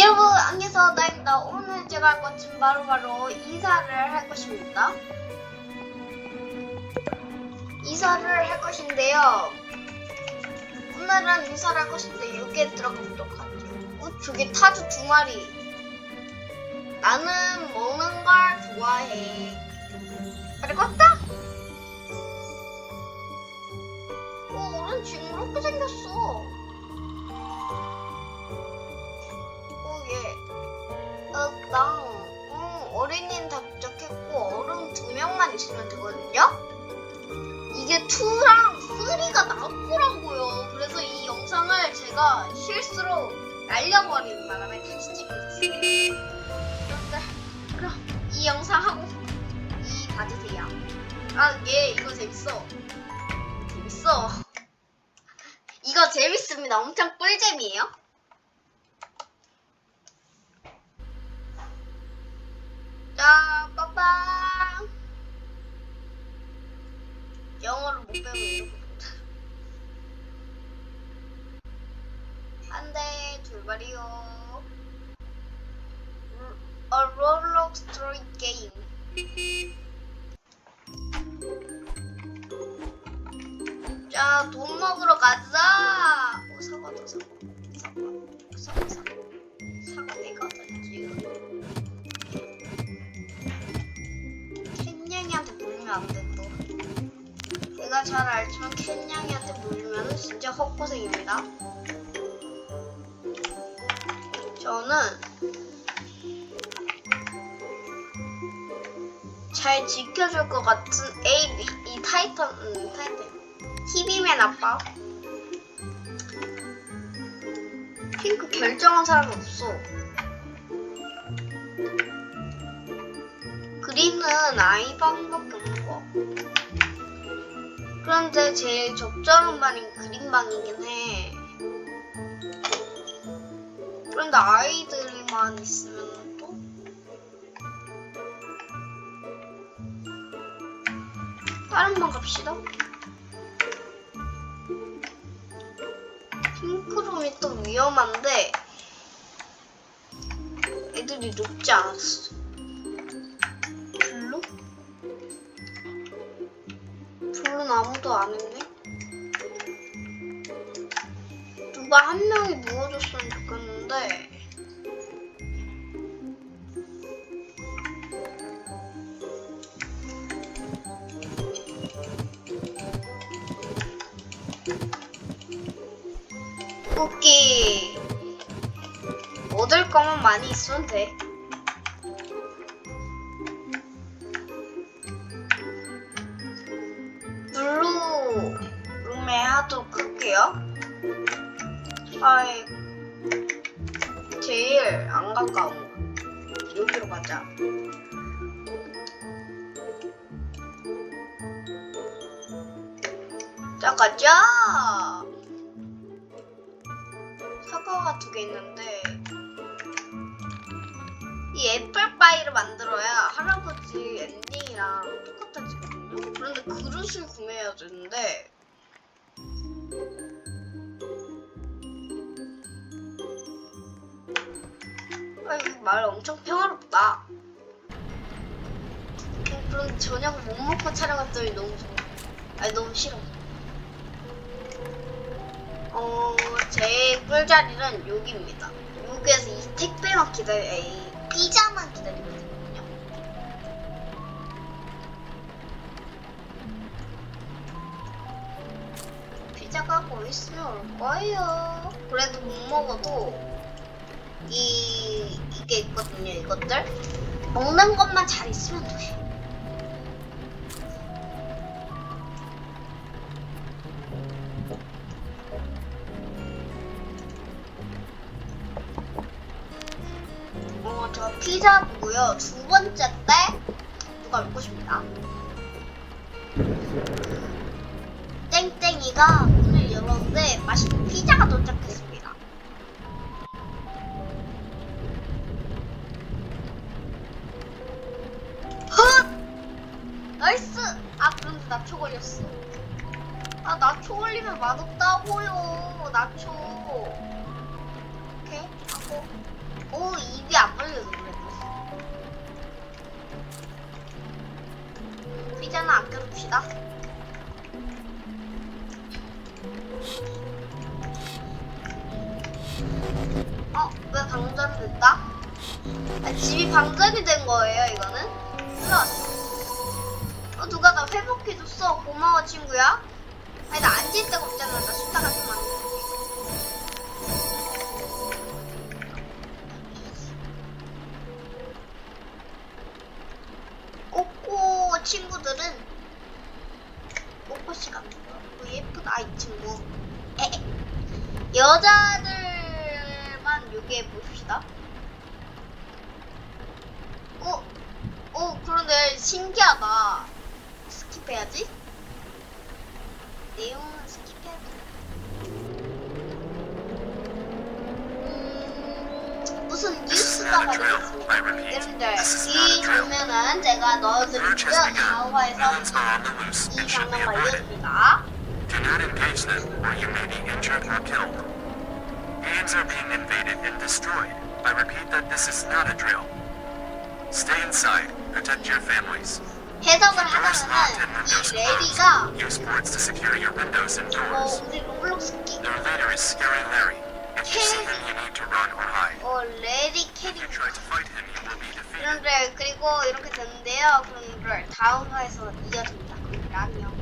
여러분 안녕하세요 나입니다 오늘 제가 할 것은 바로바로 이사를 할 것입니다. 이사를 할 것인데요. 오늘은 이사를 할 것인데 여기에 들어가 보도록 하죠 어, 저기 타조 두 마리. 나는 먹는 걸 좋아해. 그리고 딱! 어, 오른 징그럽게 생겼어 어, 예. 어, 나, 음, 어린이는 다 도착했고, 어른 두 명만 있으면 되거든요? 이게 2랑 3가 나왔더라고요. 그래서 이 영상을 제가 실수로 날려버리는 바람에 다시 찍고 있어요. 그런데, 그럼 이 영상 하고, 이 봐주세요. 아, 얘, 이거 재밌어. 재밌어. 이거 재밌습니다. 엄청 꿀잼이에요. 자, 빠빵. 영어를 못 배우면 이렇게 못해. 한 대, 출발이요. A Roblox. 자, 돈 먹으러 가자. 알지만 캔냥이한테 물리면 진짜 헛고생입니다. 저는 잘 지켜줄 것 같은 AB, 이 타이탄, 음, 타이탄. TV맨 아빠. 핑크 결정한 사람 없어. 그린은 아이방밖에. 그런데 제일 적절한 방이 그린방이긴 해. 그런데 아이들만 있으면 또? 다른 방 갑시다. 핑크룸이 또 위험한데 애들이 눕지 않았어. 아무도 안 했네. 누가 한 명이 누워줬으면 좋겠는데. 쿠키 얻을 거만 많이 있으면 돼. 할게요. 아이 제일 안 가까운 거. 여기로 가자. 자 가자. 사과가 두 개 있는데 이 애플파이를 만들어야 할아버지 엔딩이랑 똑같아지거든요. 그런데 그릇을 구매해야 되는데 아 여기 말 엄청 평화롭다. 어, 그럼 저녁 못 먹고 촬영했더니 너무 좋아. 아니 너무 싫어. 어, 제 꿀자리는 여기입니다. 여기에서 이 택배만 기다려, 에이, 피자만 기다리면 되거든요. 피자가 거의 있으면 올 거예요. 그래도 못 먹어도 이 이게 있거든요. 이것들 먹는 것만 잘 있으면 돼. 어, 저 피자고요. 두 번째 때 누가 먹고 싶다. 땡땡이가 문을 열었는데 맛있는 피자가 도착했습니다. 헛! 나이스! 아 그런데 나초 걸렸어 아 나초 걸리면 맛없다고요 나초 오케이 하고 오 입이 안 걸려서 그랬어 피자는 아껴둡시다 어? 왜 방전됐다? 아, 집이 방전이 된 거예요 이거는? 어, 누가 나 회복해줬어. 고마워, 친구야. 아니, 나 앉을 데가 없잖아. 나 숫자 같은 거. 꼬꼬 친구들은 꼬꼬 씨가 너무 예쁘다 이 친구. 에에. 여자들만 요게 봅시다. 어, 신기하다. 스킵해야지. 내용은 스킵해야지. 음, 무슨 뉴스가 가겠습니다. 여러분들 이 장면은 제가 넣어드리고요. loose 이 장면. 말려줍니다. Do not engage them, or you may be injured or killed. Aliens are being invaded and destroyed. I repeat that this is not a drill. Stay inside. Protect your families. 해석을 Doors locked and 하자면은 windows 이 레디가 closed. Use boards to secure your windows and 어, doors. 우리 로블록스 기, Their leader is Scary Larry. If you see him, you need to run or hide. 어, 레디 If 캐리 you try to fight him, you will be defeated. 여러분들 그리고 이렇게 됐는데요. 그럼 이걸 다음 화에서 이어집니다. 그럼 안녕.